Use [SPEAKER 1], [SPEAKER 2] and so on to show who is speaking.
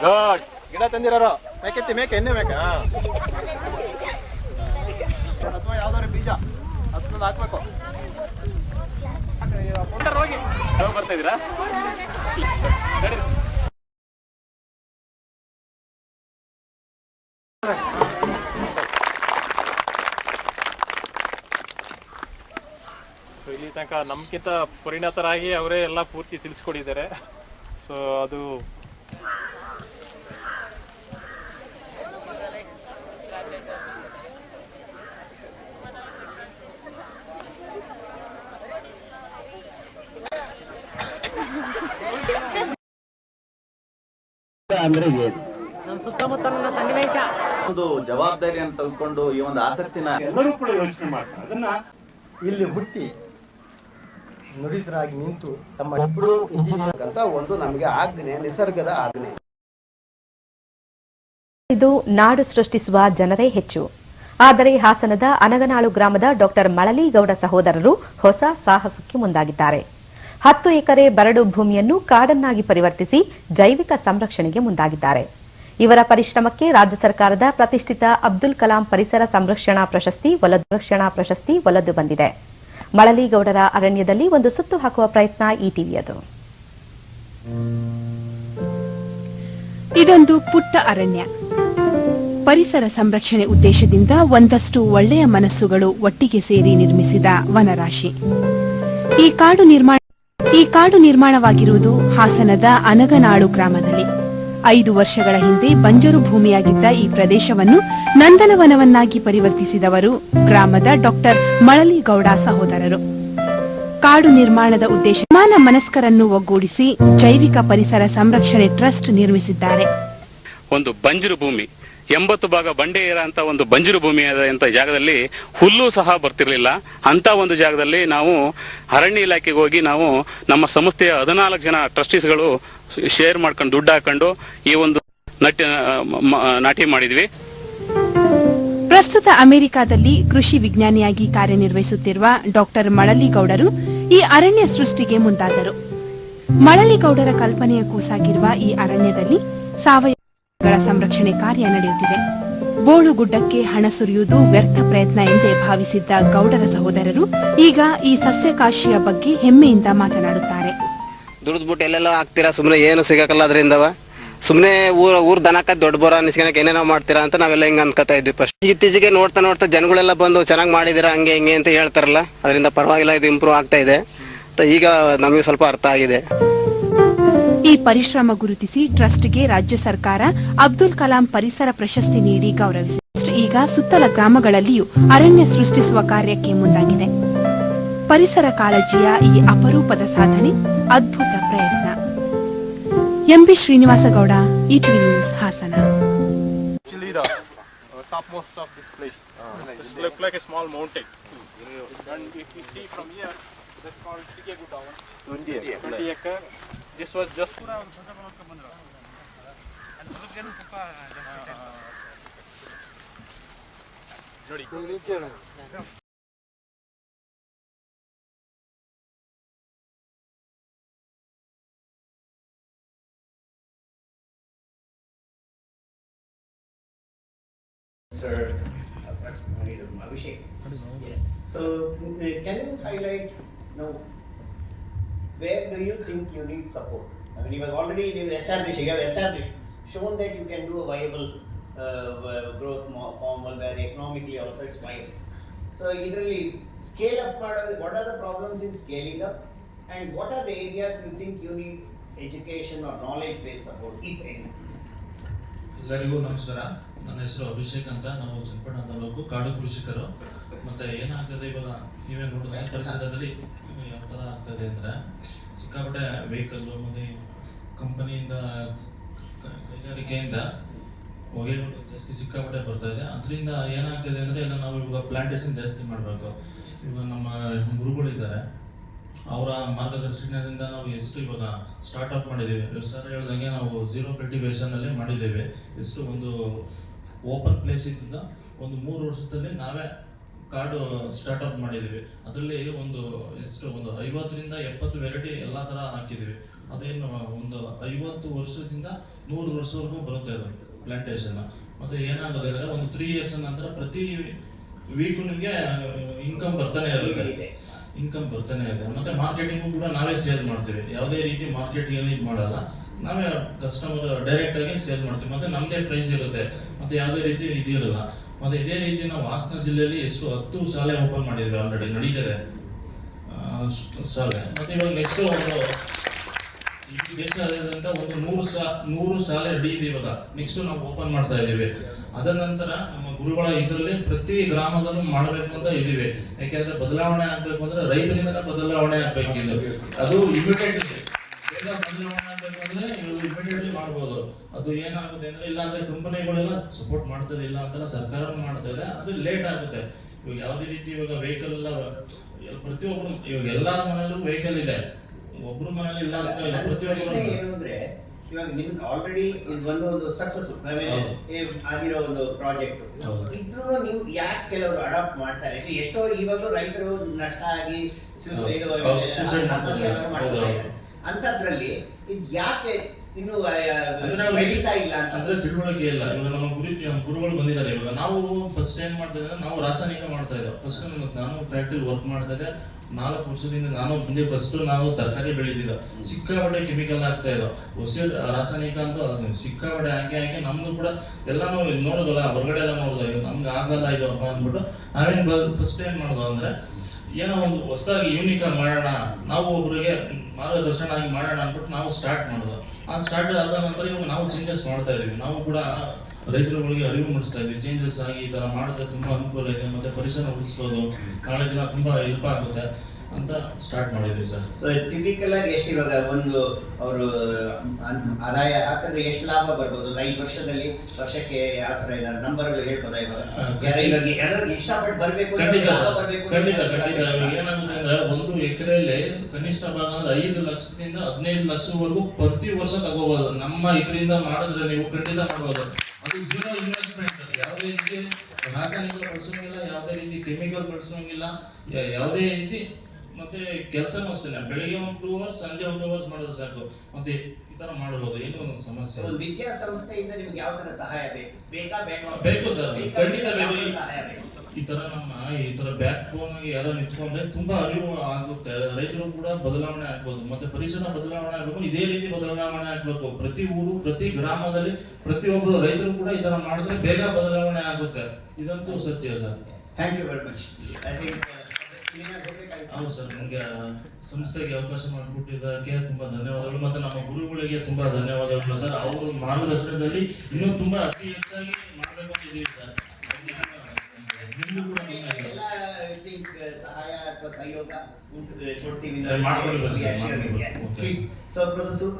[SPEAKER 1] Good ಗಿಡ ತಂದಿರೋ ಮೇಕೆತ್ತಿ ಮೇಕೆ ಎಣ್ಣೆ ಮೇಕೆ ಅಥವಾ ಯಾವ್ದಾದ್ರು ಬೀಜ ಅದನ್ನ ಹಾಕ್ಬೇಕು. ಹೋಗಿ. ಬರ್ತಾ ಇದೀರಾ ನಡೀರಿ. ಸೊ ಇಲ್ಲಿ ತನಕ ನಮ್ಗಿಂತ ಪರಿಣತರಾಗಿ ಅವರೇ ಎಲ್ಲ ಪೂರ್ತಿ ತಿಳಿಸ್ಕೊಡಿದ್ದಾರೆ. ಸೊ ಅದು
[SPEAKER 2] ಒಂದು ಜವಾಬ್ದಾರಿಯನ್ನು ತೆಗೆದುಕೊಂಡು ಈ ಒಂದು ಆಸಕ್ತಿನ
[SPEAKER 3] ಎಲ್ಲರೂ ಕೂಡ ಯೋಚನೆ ಮಾಡ್ತಾರೆ. ಅದನ್ನ
[SPEAKER 4] ಇಲ್ಲಿ ಹುಟ್ಟಿ ನುರಿತರಾಗಿ ನಿಂತು ತಮ್ಮ ಇಬ್ಬರು ಇಂಜಿನಿಯರ್
[SPEAKER 5] ಅಂತ ಒಂದು ನಮಗೆ ಆಜ್ಞೆ ನಿಸರ್ಗದ ಆಜ್ಞೆ
[SPEAKER 6] ಇದು ನಾಡು ಸೃಷ್ಟಿಸುವ ಜನರೇ ಹೆಚ್ಚು. ಆದರೆ ಹಾಸನದ ಅನಗನಾಳು ಗ್ರಾಮದ ಡಾಕ್ಟರ್ ಮಳಲಿಗೌಡ ಸಹೋದರರು ಹೊಸ ಸಾಹಸಕ್ಕೆ ಮುಂದಾಗಿದ್ದಾರೆ. ಹತ್ತು ಎಕರೆ ಬರಡು ಭೂಮಿಯನ್ನು ಕಾಡನ್ನಾಗಿ ಪರಿವರ್ತಿಸಿ ಜೈವಿಕ ಸಂರಕ್ಷಣೆಗೆ ಮುಂದಾಗಿದ್ದಾರೆ. ಇವರ ಪರಿಶ್ರಮಕ್ಕೆ ರಾಜ್ಯ ಸರ್ಕಾರದ ಪ್ರತಿಷ್ಠಿತ ಅಬ್ದುಲ್ ಕಲಾಂ ಪರಿಸರ ಸಂರಕ್ಷಣಾ ಪ್ರಶಸ್ತಿ ರಕ್ಷಣಾ ಪ್ರಶಸ್ತಿ ಒಲದು ಬಂದಿದೆ. ಮಳಲಿಗೌಡರ ಅರಣ್ಯದಲ್ಲಿ ಒಂದು ಸುತ್ತು ಹಾಕುವ ಪ್ರಯತ್ನ ಈ ಟಿವಿಯದು
[SPEAKER 7] ಇದೊಂದು ಪುಟ್ಟ ಅರಣ್ಯ. ಪರಿಸರ ಸಂರಕ್ಷಣೆ ಉದ್ದೇಶದಿಂದ ಒಂದಷ್ಟು ಒಳ್ಳೆಯ ಮನಸ್ಸುಗಳು ಒಟ್ಟಿಗೆ ಸೇರಿ ನಿರ್ಮಿಸಿದ ವನರಾಶಿ. ಈ ಕಾಡು ನಿರ್ಮಾಣ ಕಾಡು ನಿರ್ಮಾಣವಾಗಿರುವುದು ಹಾಸನದ ಅನಗನಾಳು ಗ್ರಾಮದಲ್ಲಿ. ಐದು ವರ್ಷಗಳ ಹಿಂದೆ ಬಂಜರು ಭೂಮಿಯಾಗಿದ್ದ ಈ ಪ್ರದೇಶವನ್ನು ನಂದನವನವನ್ನಾಗಿ ಪರಿವರ್ತಿಸಿದವರು ಗ್ರಾಮದ ಡಾಕ್ಟರ್ ಮಳಲಿಗೌಡ ಸಹೋದರರು. ಕಾಡು ನಿರ್ಮಾಣದ ಉದ್ದೇಶ ಮಾನ ಮನಸ್ಕರನ್ನು ಒಗ್ಗೂಡಿಸಿ ಜೈವಿಕ ಪರಿಸರ ಸಂರಕ್ಷಣೆ ಟ್ರಸ್ಟ್ ನಿರ್ಮಿಸಿದ್ದಾರೆ.
[SPEAKER 8] ಒಂದು ಬಂಜರು ಭೂಮಿ. ಎಂಬತ್ತು ಭಾಗ ಬಂಡೆ ಇರೋಂಥ ಒಂದು ಬಂಜರು ಭೂಮಿ ಅಂತ ಜಾಗದಲ್ಲಿ ಹುಲ್ಲು ಸಹ ಬರ್ತಿರ್ಲಿಲ್ಲ. ಅಂತ ಒಂದು ಜಾಗದಲ್ಲಿ ನಾವು ಅರಣ್ಯ ಇಲಾಖೆಗೆ ಹೋಗಿ ನಾವು ನಮ್ಮ ಸಂಸ್ಥೆಯ ಹದಿನಾಲ್ಕು ಜನ ಟ್ರಸ್ಟೀಸ್ಗಳು ಶೇರ್ ಮಾಡ್ಕೊಂಡು ದುಡ್ಡು ಹಾಕೊಂಡು ಈ ಒಂದು ನಟಿ ನಾಟಿ ಮಾಡಿದ್ವಿ.
[SPEAKER 7] ಪ್ರಸ್ತುತ ಅಮೆರಿಕಾದಲ್ಲಿ ಕೃಷಿ ವಿಜ್ಞಾನಿಯಾಗಿ ಕಾರ್ಯನಿರ್ವಹಿಸುತ್ತಿರುವ ಡಾಕ್ಟರ್ ಮಳಲಿಗೌಡರು ಈ ಅರಣ್ಯ ಸೃಷ್ಟಿಗೆ ಮುಂದಾದರು. ಮಳಲಿಗೌಡರ ಕಲ್ಪನೆಯ ಕೂಸಾಗಿರುವ ಈ ಅರಣ್ಯದಲ್ಲಿ ಸಾವಯವ ಸಂರಕ್ಷಣೆ ಕಾರ್ಯ ನಡೆಯುತ್ತಿದೆ. ಬೋಳುಗುಡ್ಡಕ್ಕೆ ಹಣ ಸುರಿಯುವುದು ವ್ಯರ್ಥ ಪ್ರಯತ್ನ ಎಂದೇ ಭಾವಿಸಿದ್ದ ಗೌಡರ ಸಹೋದರರು ಈಗ ಈ ಸಸ್ಯಕಾಶಿಯ ಬಗ್ಗೆ ಹೆಮ್ಮೆಯಿಂದ ಮಾತನಾಡುತ್ತಾರೆ.
[SPEAKER 5] ದುಡ್ದ್ಬಿಟ್ಟು ಎಲ್ಲೆಲ್ಲ ಹಾಕ್ತೀರಾ? ಸುಮ್ಮನೆ ಏನು ಸಿಗಕಲ್ಲ ಅದರಿಂದ ಸುಮ್ಮನೆ ಊರ, ಊರ್ ದನಕ ದೊಡ್ಡ ಬೋರ ಅನಿಸ್ಕೊಳಕ್ ಏನೇನೋ ಮಾಡ್ತೀರಾ ಅಂತ ನಾವೆಲ್ಲ ಹಿಂಗ್ ಅನ್ಕೋತಾ ಇದ್ವಿ ಫಸ್ಟ್ ಇತ್ತೀಚೆಗೆ ನೋಡ್ತಾ ನೋಡ್ತಾ ಜನಗಳೆಲ್ಲ ಬಂದು ಚೆನ್ನಾಗಿ ಮಾಡಿದಿರಾ, ಹಂಗೆ, ಹಿಂಗೆ ಅಂತ ಹೇಳ್ತಾರಲ್ಲ? ಅದರಿಂದ ಪರವಾಗಿಲ್ಲ, ಇದು ಇಂಪ್ರೂವ್ ಆಗ್ತಾ ಇದೆ. ಈಗ ನಮಗೆ ಸ್ವಲ್ಪ ಅರ್ಥ ಆಗಿದೆ.
[SPEAKER 7] ಈ ಪರಿಶ್ರಮ ಗುರುತಿಸಿ ಟ್ರಸ್ಟ್ಗೆ ರಾಜ್ಯ ಸರ್ಕಾರ ಅಬ್ದುಲ್ ಕಲಾಂ ಪರಿಸರ ಪ್ರಶಸ್ತಿ ನೀಡಿ ಗೌರವಿಸಿದೆ ಟ್ರಸ್ಟ್ ಈಗ ಸುತ್ತಲ ಗ್ರಾಮಗಳಲ್ಲಿಯೂ ಅರಣ್ಯ ಸೃಷ್ಟಿಸುವ ಕಾರ್ಯಕ್ಕೆ ಮುಂದಾಗಿದೆ ಪರಿಸರ ಕಾಳಜಿಯ ಈ ಅಪರೂಪದ ಸಾಧನೆ ಅದ್ಭುತ ಪ್ರಯತ್ನ M B Srinivasagowda ETV news Hassan
[SPEAKER 1] uh, topmost of this place. This look like a small mountain. And if you see from here, that's called Sikegutavan. 20 acre. 20 acre. This was just. ನೋಡಿ
[SPEAKER 9] Sir Abhishek. Yeah. So, uh, can you highlight now, where do you think you need support? I mean, you have already established, you have established, shown that you can do a viable uh, uh growth formal where economically also it's viable. So, eitherly, scale up, what are the problems in scaling up and what are the areas you think you need education or knowledge based support, if any?
[SPEAKER 10] ಎಲ್ಲರಿಗೂ ನಮಸ್ಕಾರ. ನನ್ನ ಹೆಸರು ಅಭಿಷೇಕ್ ಅಂತ. ನಾವು ಚನ್ನಪಟ್ಟಣ ತಾಲೂಕು ಕಾಡು ಕೃಷಿಕರು. ಮತ್ತೆ ಏನಾಗ್ತದೆ ಇವಾಗ? ನೀವೇ ನೋಡಿದ್ರೆ ಪರಿಸರದಲ್ಲಿ ಯಾವ ಥರ ಆಗ್ತದೆ ಅಂದರೆ ಸಿಕ್ಕಾಪಟ್ಟೆ ವೆಹಿಕಲ್ಲು ಮತ್ತೆ ಕಂಪನಿಯಿಂದ ಕೈಗಾರಿಕೆಯಿಂದ ಹೊಗೆಗಳು ಜಾಸ್ತಿ ಸಿಕ್ಕಾಪಟ್ಟೆ ಬರ್ತಾ ಇದೆ. ಅದರಿಂದ ಏನಾಗ್ತದೆ ಅಂದರೆ ಎಲ್ಲ ನಾವು ಇವಾಗ ಪ್ಲಾಂಟೇಶನ್ ಜಾಸ್ತಿ ಮಾಡಬೇಕು. ಇವಾಗ ನಮ್ಮ ಗುರುಗಳಿದ್ದಾರೆ. ಅವರ ಮಾರ್ಗದರ್ಶನದಿಂದ ನಾವು ಎಷ್ಟು ಇವಾಗ ಸ್ಟಾರ್ಟ್ಅಪ್ ಮಾಡಿದ್ದೀವಿ. ಸರ್ ಹೇಳ್ದಂಗೆ ನಾವು ಝೀರೋ ಕಲ್ಟಿವೇಷನ್ ಅಲ್ಲೇ ಮಾಡಿದ್ದೇವೆ. ಎಷ್ಟು ಒಂದು ಓಪನ್ ಪ್ಲೇಸ್ ಇದ್ದ ಒಂದು ಮೂರು ವರ್ಷದಲ್ಲಿ ನಾವೇ ಕಾಡು ಸ್ಟಾರ್ಟ್ ಅಪ್ ಮಾಡಿದೀವಿ ಅದರಲ್ಲಿ ಒಂದು ಎಷ್ಟು ಒಂದು ಐವತ್ತರಿಂದ ಎಪ್ಪತ್ತು ವೆರೈಟಿ ಎಲ್ಲ ತರ ಹಾಕಿದ್ದೀವಿ. ಅದೇನು ಒಂದು ಐವತ್ತು ವರ್ಷದಿಂದ ನೂರು ವರ್ಷವರೆಗೂ ಬರುತ್ತೆ ಅದು ಪ್ಲಾಂಟೇಶನ್ ಮತ್ತೆ ಏನಾಗುತ್ತೆ ಅಂದರೆ ಒಂದು ತ್ರೀ ಇಯರ್ಸ್ ನಂತರ ಪ್ರತಿ ವೀಕು ನಿಮಗೆ ಇನ್ಕಮ್ ಬರ್ತಾನೆ ಇರುತ್ತೆ. ಇನ್ಕಮ್ ಬರ್ತಾನೆ ಇದೆ. ಮತ್ತೆ ಮಾರ್ಕೆಟಿಂಗು ಕೂಡ ನಾವೇ ಸೇಲ್ ಮಾಡ್ತೀವಿ. ಯಾವುದೇ ರೀತಿ ಮಾರ್ಕೆಟಿಂಗ್ ಇದು ಮಾಡಲ್ಲ. ನಾವೇ ಕಸ್ಟಮರ್ ಡೈರೆಕ್ಟ್ ಆಗಿ ಸೇಲ್ ಮಾಡ್ತೀವಿ. ಮತ್ತೆ ನಮ್ದೇ ಪ್ರೈಸ್ ಇರುತ್ತೆ. ಮತ್ತೆ ಯಾವುದೇ ರೀತಿ ಇದು ಇರಲ್ಲ. ಮತ್ತೆ ಇದೇ ರೀತಿ ನಾವು ಹಾಸನ ಜಿಲ್ಲೆಯಲ್ಲಿ ಎಷ್ಟು ಹತ್ತು ಶಾಲೆ ಓಪನ್ ಮಾಡಿದ್ವಿ ಆಲ್ರೆಡಿ ನಡೀತದೆ. ಶಾಲೆ. ಮತ್ತೆ ಇವಾಗ ನೆಕ್ಸ್ಟ್ ಒಂದು ಒಂದು ನೂರು ಶಾ, ನೂರು ಶಾಲೆ ರೆಡಿ ಇದೆ ಇವಾಗ. ನೆಕ್ಸ್ಟ್ ನಾವು ಓಪನ್ ಮಾಡ್ತಾ ಇದೀವಿ ಅದ ನಂತರ ನಮ್ಮ ಗುರುಗಳ ಇದರಲ್ಲಿ ಪ್ರತಿ ಗ್ರಾಮದಲ್ಲೂ ಮಾಡಬೇಕು ಅಂತ ಇದೀವಿ ಯಾಕೆಂದ್ರೆ ಬದಲಾವಣೆ ಆಗ್ಬೇಕು ಅಂದ್ರೆ ರೈತರಿಂದ ಬದಲಾವಣೆ ಆಗ್ಬೇಕು ಇದು. ಅದು ಇಮಿಡಿಯೇಟ್ ಬದಲಾವಣೆ ಆಗ್ಬೇಕು ಅಂದ್ರೆ ಇವರು ಇಮಿಡಿಯೇಟ್ಲಿ ಮಾಡ್ಬೋದು. ಅದು ಏನಾಗುತ್ತೆ ಅಂದ್ರೆ ಇಲ್ಲ ಅಂದ್ರೆ ಕಂಪನಿಗಳೆಲ್ಲ ಸಪೋರ್ಟ್ ಮಾಡ್ತದೆ ಇಲ್ಲ ಅಂತ ಸರ್ಕಾರ ಮಾಡ್ತಾ ಇದೆ ಅದು ಲೇಟ್ ಆಗುತ್ತೆ. ಇವಾಗ ಯಾವುದೇ ರೀತಿ ಇವಾಗ ವೆಹಿಕಲ್ ಎಲ್ಲ ಪ್ರತಿಯೊಬ್ಬರು, ಇವಾಗ ಎಲ್ಲಾರ ಮನೆಯಲ್ಲೂ ವೆಹಿಕಲ್ ಇದೆ. ಒಬ್ರು ಮನೇಲಿ ಇಲ್ಲ ಅಂತ ಇಲ್ಲ, ಪ್ರತಿಯೊಬ್ಬರು.
[SPEAKER 9] ಇವಾಗ ನಿಮ್ದು ಆಲ್ರೆಡಿ ಇದು ಬಂದು ಒಂದು ಸಕ್ಸಸ್. ಆಗಿರೋ ಒಂದು ಪ್ರಾಜೆಕ್ಟ್. ಇದ್ರೂ ನೀವು ಯಾಕೆ ಕೆಲವರು ಅಡಾಪ್ಟ್ ಮಾಡ್ತಾರೆ ಎಷ್ಟೋ ಇವಾಗಲೂ ರೈತರು ನಷ್ಟ ಆಗಿ ಅಂತದ್ರಲ್ಲಿ ಇದು ಯಾಕೆ ಇನ್ನು ಬೆಳೀತಾ ಇಲ್ಲ
[SPEAKER 10] ಅಂದ್ರೆ ತಿಳುವಳಿಕೆ ಇಲ್ಲ. ಇವಾಗ ನಮ್ಮ ಗುರು ಗುರುಗಳು ಬಂದಿದ್ದಾರೆ ಇವಾಗ. ನಾವು ಫಸ್ಟ್ ಏನ್ ಮಾಡ್ತಾ ಇದ್ದಾರೆ? ನಾವು ರಾಸಾಯನಿಕ ಮಾಡ್ತಾ ಇದ್ದೋ ಫಸ್ಟ್ ನಾನು ಫ್ಯಾಕ್ಟ್ರಿ ವರ್ಕ್ ಮಾಡ್ತಾ ಇದ್ದೆ. ನಾಲ್ಕು ವರ್ಷದಿಂದ ನಾನು ಮುಂದೆ ಫಸ್ಟ್ ನಾವು ತರಕಾರಿ ಬೆಳೀತಿದ್ದೋ. ಸಿಕ್ಕಾಪಟ್ಟೆ ಕೆಮಿಕಲ್ ಆಗ್ತಾ ಇದ್ದೋ ಹೊಸ ರಾಸಾಯನಿಕ ಅಂತ ಸಿಕ್ಕಾಪಟ್ಟೆ ಹಾಕಿ ಹಾಕಿ ನಮ್ದು ಕೂಡ ಎಲ್ಲ ನಾವು ನೋಡೋದಲ್ಲ, ಹೊರಗಡೆ ಎಲ್ಲ ನೋಡಿದ್ವಿ ನಮ್ಗೆ ಆಗಲ್ಲ ಇದು ಅಂದ್ಬಿಟ್ಟು ನಾವೇನ್ ಫಸ್ಟ್ ಏನ್ ಮಾಡೋದು ಅಂದ್ರೆ ಏನೋ ಒಂದು ಹೊಸದಾಗಿ ಯೂನಿಕ್ ಆಗಿ ಮಾಡೋಣ, ನಾವು ಒಬ್ಬರಿಗೆ ಮಾರ್ಗದರ್ಶನ ಆಗಿ ಮಾಡೋಣ ಅಂದ್ಬಿಟ್ಟು ನಾವು ಸ್ಟಾರ್ಟ್ ಮಾಡೋದು. ಆ ಸ್ಟಾರ್ಟ್ ಆದ ನಂತರ ಇವಾಗ ನಾವು ಚೇಂಜಸ್ ಮಾಡ್ತಾ ಇದೀವಿ. ನಾವು ಕೂಡ ರೈತರುಗಳಿಗೆ ಅರಿವು ಮೂಡಿಸ್ತಾ ಇದ್ವಿ ಚೇಂಜಸ್ ಆಗಿ ಈ ತರ ಮಾಡಿದ್ರೆ ತುಂಬಾ ಅನುಕೂಲ ಇದೆ ಮತ್ತೆ ಪರಿಸರ ಉಳಿಸ್ಬೋದು. ನಾಳೆ ದಿನ ತುಂಬಾ ಹೆಲ್ಪ್ ಆಗುತ್ತೆ ಅಂತ ಸ್ಟಾರ್ಟ್ ಮಾಡಿದ್ವಿ ಸರ್.
[SPEAKER 9] ಸೊ ಟಿಪಿಕಲ್ ಆಗಿ ಎಷ್ಟು ಇವಾಗ ಒಂದು ಅವರು ಆದಾಯ ಹಾಕಿದ್ರೆ ಎಷ್ಟು ಲಾಭ ಬರ್ಬೋದು? ಐದು ವರ್ಷದಲ್ಲಿ ವರ್ಷಕ್ಕೆ ಯಾವ ಥರ ಇದ್ದಾರೆ? ನಂಬರ್ಗಳು ಹೇಳ್ಬೋದಾ ಇವಾಗ? ಯಾರ ಇಷ್ಟಪಟ್ಟು ಬರಬೇಕು
[SPEAKER 10] ಖಂಡಿತ ಖಂಡಿತ. ಖಂಡಿತ. ಏನಾಗುತ್ತೆ ಒಂದು ಎಕರೆಯಲ್ಲಿ ಕನಿಷ್ಠ ಭಾಗ ಅಂದ್ರೆ ಐದು ಲಕ್ಷದಿಂದ ಹದಿನೈದು ಲಕ್ಷವರೆಗೂ ಪ್ರತಿ ವರ್ಷ ತಗೋಬಹುದು ನಮ್ಮ ಇದರಿಂದ ಮಾಡಿದ್ರೆ ನೀವು ಖಂಡಿತ ಮಾಡಬಹುದು ಅದು ಜೀರೋ ಇನ್ವೆಸ್ಟ್ಮೆಂಟ್ ಯಾವುದೇ ರೀತಿ ರಾಸಾಯನಿಕ ಬಳಸೋಂಗಿಲ್ಲ ಯಾವುದೇ ರೀತಿ ಕೆಮಿಕಲ್ ಬಳಸೋಂಗಿಲ್ಲ ಯಾವುದೇ ರೀತಿ ಮತ್ತೆ ಕೆಲಸನೂ ಅಷ್ಟೇ ಬೆಳಿಗ್ಗೆ ಒಂದು ಟೂ ಅವರ್ಸ್ ಸಂಜೆ ಒಂದು ಟೂ ಅವರ್ಸ್ ಮಾಡಿದ್ರೆ ಸಾಕು. ಮತ್ತೆ ಈ ತರ ಮಾಡಬಹುದು ಏನು ಒಂದು ಸಮಸ್ಯೆ. ವಿದ್ಯಾ.
[SPEAKER 9] ಒಂದು ವಿದ್ಯಾಸಂಸ್ಥೆಯಿಂದ ನಿಮ್ಗೆ ಯಾವ ತರ ಸಹಾಯ ಬೇಕು? ಬೇಕಾ
[SPEAKER 10] ಬೇಕು ಸರ್, ಖಂಡಿತ ಬೇಕು. ಈ ತರ ನಮ್ಮ ಈ ತರ ಬ್ಯಾಕ್ ಬೋನ್ ಆಗಿ ಯಾರೋ ನಿಂತ್ಕೊಂಡ್ರೆ ತುಂಬಾ ಅರಿವು ಆಗುತ್ತೆ. ರೈತರು ಕೂಡ ಬದಲಾವಣೆ ಆಗ್ಬೋದು. ಮತ್ತೆ ಪರಿಸರ ಬದಲಾವಣೆ ಆಗ್ಬೇಕು ಇದೇ ರೀತಿ ಬದಲಾವಣೆ ಆಗ್ಬೇಕು. ಪ್ರತಿ ಊರು ಪ್ರತಿ ಗ್ರಾಮದಲ್ಲಿ ಪ್ರತಿಯೊಬ್ಬರು ರೈತರು ಕೂಡ ಈ ತರ ಮಾಡಿದ್ರೆ ಬೇಗ ಬದಲಾವಣೆ ಆಗುತ್ತೆ. ಇದಂತೂ ಸತ್ಯ sir.
[SPEAKER 9] Thank you very much
[SPEAKER 10] ಹೌದು ಸರ್ ನನಗೆ ಸಂಸ್ಥೆಗೆ ಅವಕಾಶ ಮಾಡಿಕೊಟ್ಟಿದ್ದಕ್ಕೆ ತುಂಬಾ ಧನ್ಯವಾದಗಳು ಮತ್ತೆ ನಮ್ಮ ಗುರುಗಳಿಗೆ ತುಂಬಾ ಧನ್ಯವಾದಗಳು ಸರ್ ಅವರು ಮಾರ್ಗದರ್ಶನದಲ್ಲಿ ಇನ್ನೂ ತುಂಬಾ ಅತಿ ಹೆಚ್ಚಾಗಿ ಮಾಡಬೇಕು ಅಂತ ಇದೀವಿ ಸರ್ ನಿಮ್ಗೂ
[SPEAKER 9] ಸಹಾಯ ಅಥವಾ ಸಹಯೋಗ
[SPEAKER 10] ಸರ್, ಮಾಡ್ಕೊಡಿ. ಓಕೆ.
[SPEAKER 9] So professor